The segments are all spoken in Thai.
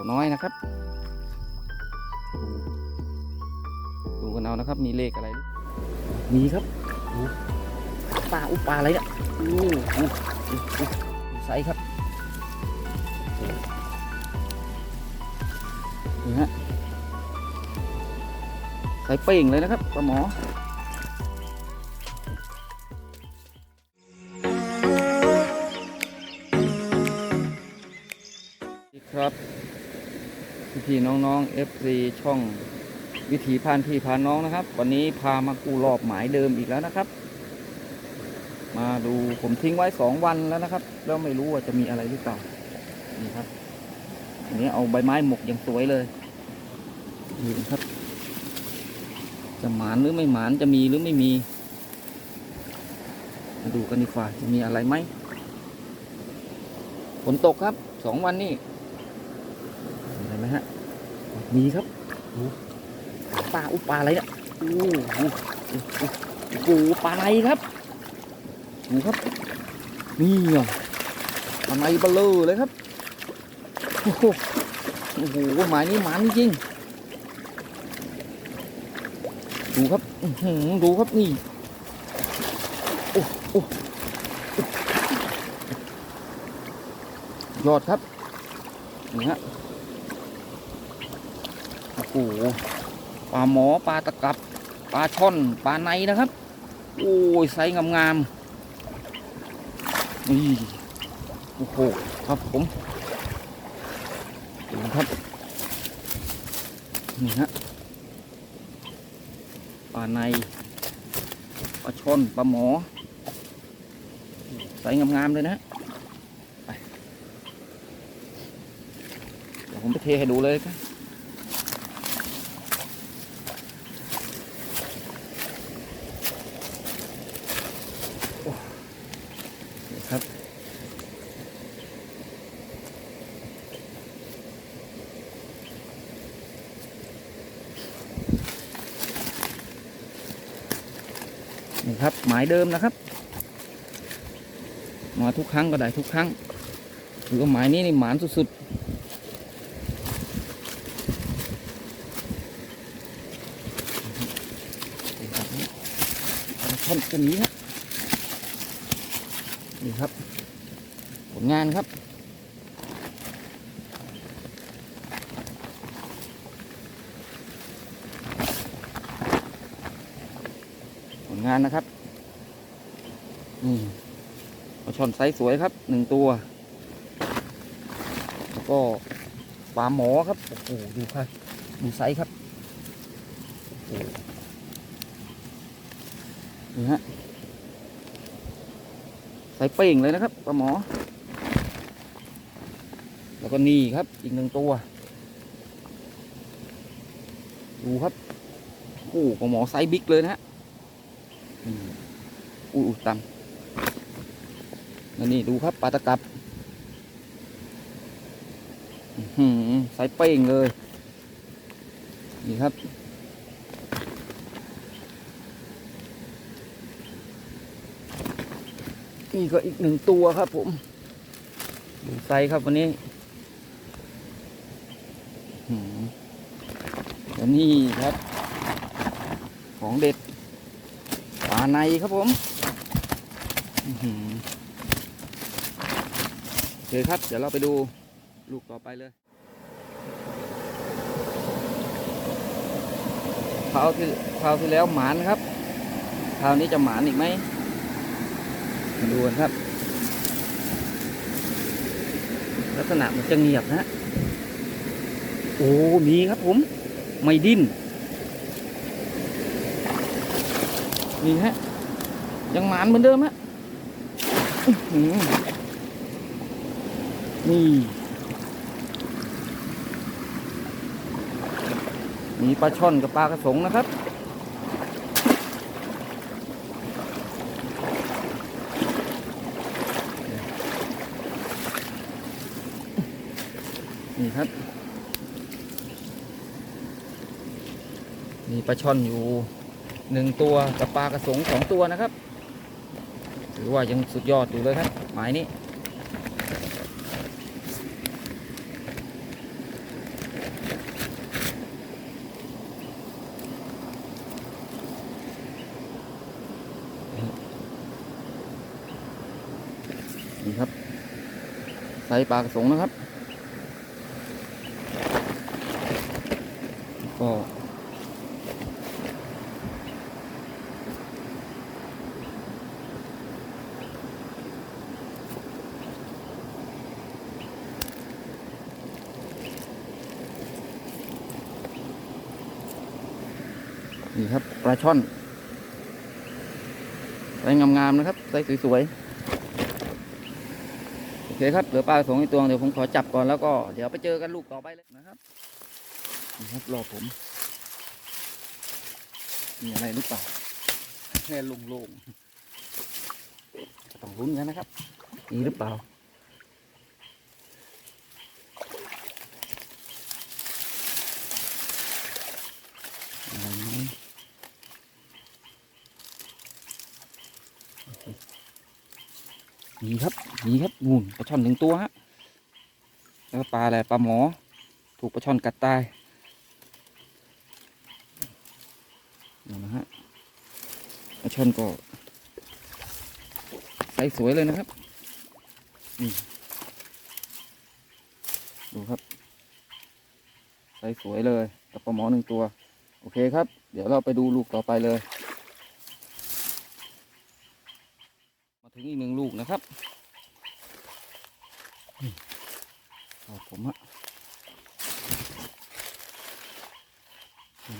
าน้อยนะครับ ดูกันเอานะครับมีเลขอะไร มีครับดูปลาอุปลาอะไรเนี่ยอู้หูอู้หูดูไซส์ครับนี่ฮะไซส์เป่งเลยนะครับปลาหมอ พี่ๆน้องๆ FC ช่องวิถีพานพี่พานน้องนะครับ วันนี้พามากูรอบหมายเดิมอีกแล้วนะครับ มาดูผมทิ้งไว้สองวันแล้วนะครับ แล้วไม่รู้ว่าจะมีอะไรหรือเปล่านี่ครับอันนี้เอาใบไม้หมกอย่างสวยเลยนี่ครับ จะหมานหรือไม่หมานจะมีหรือไม่มี มาดูกันดีกว่าจะมีอะไรไหมฝนตกครับสองวันนี้ มีครับปลาอุปลาอะไรเนี่ยอู้หูอู้หูโอ้โหปลาอะไหลครับดูครับ นี่อะปลาไหลเบลเลอเลยครับ โอ้โหโอ้โหหมายนี้หมานจริง ดูครับดูครับนี่ โอ้โอ้ยอดครับนี่ฮะ โอ้โหปลาหมอปลาตะกับปลาช่อนปลาในนะครับ โอ้ยไซส์งามๆนี่โอ้โหครับผมดูครับนี่ฮะปลาในปลาช่อนปลาหมอไซส์งามๆเลยนะไปเดี๋ยวผมไปเทให้ดูเลยครับ ครับ นี่ครับ หมายเดิมนะครับ มาทุกครั้งก็ได้ทุกครั้งหรือว่าหมายนี้นี่หมานสุดๆนี่ครับเอาท่อนตัวนี้ครับ นี่ครับ ผลงานครับ ผลงานนะครับ นี่ปลาช่อนไซส์สวยครับหนึ่งตัว แล้วก็ปลาหมอครับ โอ้โห ดูครับ ดูไซส์ครับนี่ฮะ ใส่เป่งเลยนะครับปลาหมอ แล้วก็นี่ครับอีกหนึ่งตัว ดูครับโอ้ปลาหมอไซส์บิ๊กเลยนะฮะอืมอุ้ยอุ้ยตังแล้วนี่ดูครับปลาตะกับไซส์เป่งเลย นี่ครับ นี่ก็อีกหนึ่งตัวครับผมดูไซส์ครับวันนี้ืนี่ครับ ของเด็ดปลาในครับผมอื้อหือโอเคครับ เดี๋ยวเราไปดูลูกต่อไปเลยคราวที่คราวที่แล้วหมานครับคราวนี้จะหมานอีกไหม ดูนครับ ลักษณะมันจะเงียบนะ โอ้มีครับผม ไม่ดิ้นนี่ฮะ ยังหมานเหมือนเดิมฮะนี่ มีปลาช่อนกับปลากระสงนะครับ ครับ มีปลาช่อนอยู่หนึ่งตัวกับปลากระสงสองตัวนะครับหรือว่ายังสุดยอดอยู่เลยครับหมายนี้นี่ครับ ใส่ปลากระสงนะครับ ก็นี่ครับปลาช่อนใส่งามๆนะครับใส่สวยๆ โอเคครับ เหลือปลาสงอีกตัว เดี๋ยวผมขอจับก่อนแล้วก็ เดี๋ยวไปเจอกันลูกต่อไปเลยนะครับ นี่ครับรอผม มีอะไรหรือเปล่าแค่โล่งๆต้องลุ้นกันนะครับ มีหรือเปล่าหมมีครับ มีครับงูนปลาช่อนหนึ่งตัวฮะแล้วปลาอะไรปลาหมอ ถูกปลาช่อนกัดตายนี่นะฮะ ปลานก็ใสสวยเลยนะครับ นี่ ดูครับ ใสสวยเลยกับปลาหมอหนึ่งตัว โอเคครับ เดี๋ยวเราไปดูลูกต่อไปเลย มาถึงอีกหนึ่งลูกนะครับเอาผมอะ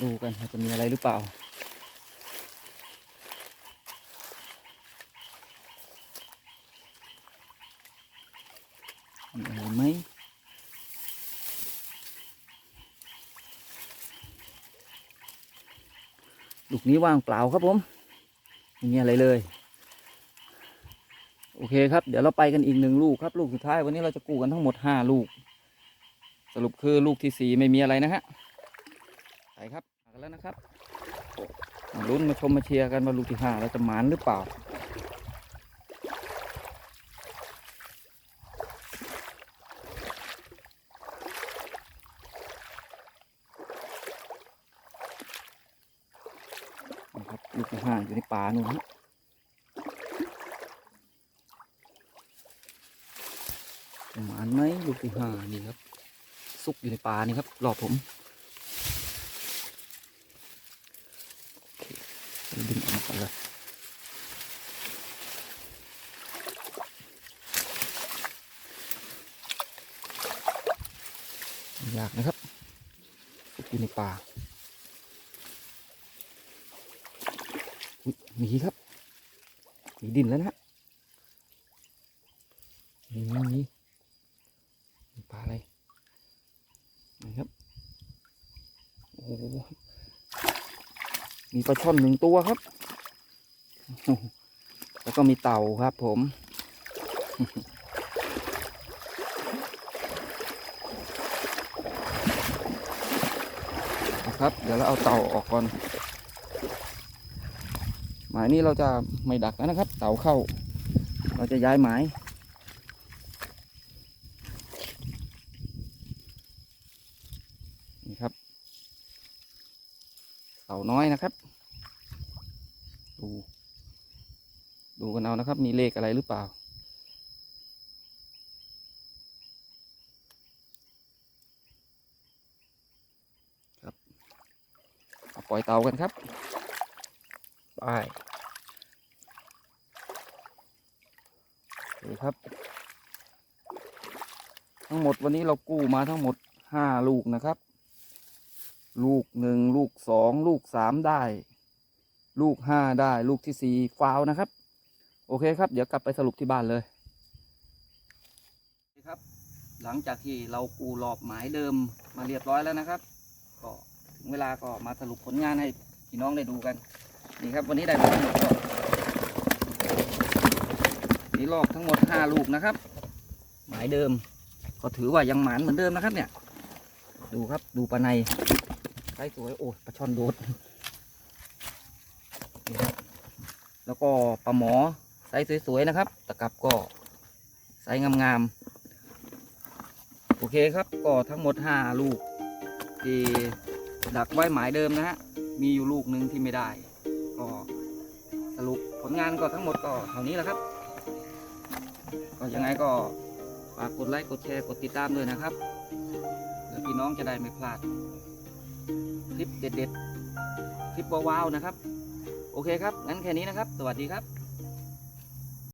ดูกันจะมีอะไรหรือเปล่า มีอะไรไหมลูก นี้ว่างเปล่าครับผมไม่มีอะไรเลย โอเคครับ เดี๋ยวเราไปกันอีกหนึ่งลูกครับ ลูกสุดท้ายวันนี้เราจะกู้กันทั้งหมดห้าลูก สรุปคือลูกที่สี่ไม่มีอะไรนะฮะไปครับมากันแล้วนะครับมาลุ้นมาชมมาเชียร์กันว่าลูกที่ห้าเราจะหมานหรือเปล่า นะครับลูกที่ห้าอยู่ในป่านู่นฮะจะมานไหมลูกที่ห้านี่ครับ ซุกอยู่ในป่านี่ครับรอบผมโอเคเดี๋ยวดึงออกมาก่อนเลยยากนะครับอยู่ในป่า อุ๊ยมีครับมีดินแล้วนะฮะมีมีมีมีปลาอะไรนะครับโอ้มีปลาช่อนหนึ่งตัวครับ แล้วก็มีเต่าครับผม นะครับ เดี๋ยวเราเอาเต่าออกก่อน มายนี้เราจะไม่ดักแล้วนะครับ เต่าเข้า เราจะย้ายหมายนี่ครับ เต่าน้อยนะครับ ดู ดูกันเอานะครับ มีเลขอะไรหรือเปล่าครับปล่อยเต่ากันครับ ไป นี่ครับ ทั้งหมดวันนี้เรากู้มาทั้งหมดห้าลูกนะครับ ลูกหนึ่งลูกสองลูกสามได้ ลูกห้าได้ลูกที่สี่ฟาวนะครับ โอเคครับ เดี๋ยวกลับไปสรุปที่บ้านเลยครับ หลังจากที่เรากู้รอบหมายเดิมมาเรียบร้อยแล้วนะครับ ก็ถึงเวลาก็มาสรุปผลงานให้พี่น้องได้ดูกัน นี่ครับวันนี้ได้มาทั้งหมด นี่รอบทั้งหมดห้าลูกนะครับ หมายเดิม ก็ถือว่ายังหมานเหมือนเดิมนะครับ เนี่ย ดูครับดูปลาในไซส์สวยโอ้ยปลาช่อนโดดแล้วก็ปลาหมอไซส์สวยๆนะครับ ตะกับก็ไซส์งามๆ โอเคครับ ก็ทั้งหมดห้าลูก ที่ดักไว้หมายเดิมนะฮะ มีอยู่ลูกหนึ่งที่ไม่ได้ ก็สรุปผลงานก็ทั้งหมดก็เท่านี้แหละครับ ก็ยังไงก็ฝากกดไลค์กดแชร์กดติดตามด้วยนะครับเพื่อพี่น้องจะได้ไม่พลาด คลิปเด็ดๆ คลิปว้าวๆนะครับ โอเคครับ งั้นแค่นี้นะครับ สวัสดีครับ